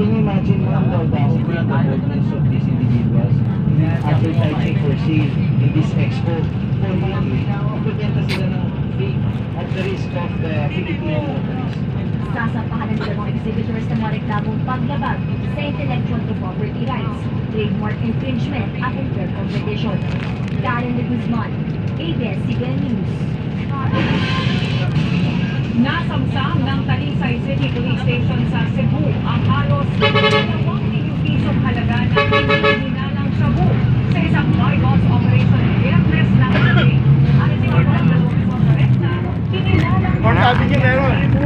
Can you imagine ang daw-daw for the boldness of these individuals advertising for sale in this expo? For really, ipagkenta sila ng fake at the risk of the Filipino motorists. Sasampahan ng dalawang exhibitors ng mga reklamong paglabag sa intellectual property rights, trademark infringement at unfair competition. Karen de Guzman, ABS-CBN News. Sabi niya meron.